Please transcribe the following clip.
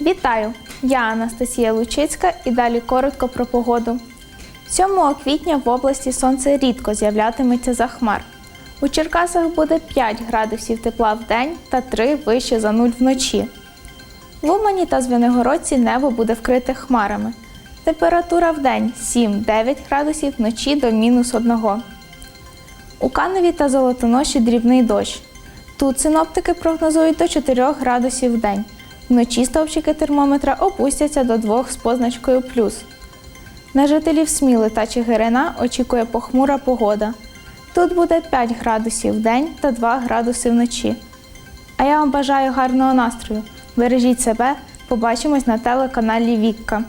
Вітаю! Я Анастасія Лучицька і далі коротко про погоду. 7 квітня в області сонце рідко з'являтиметься за хмар. У Черкасах буде 5 градусів тепла в день та 3 вище за нуль вночі. В Умані та Звенигородці небо буде вкрите хмарами. Температура в день 7-9 градусів, вночі до мінус 1. У Каневі та Золотоноші дрібний дощ. Тут синоптики прогнозують до 4 градусів в день. Вночі стовпчики термометра опустяться до 2 з позначкою плюс. На жителів Сміли та Чигирина очікує похмура погода. Тут буде 5 градусів в день та 2 градуси вночі. А я вам бажаю гарного настрою. Бережіть себе, побачимось на телеканалі Вікка.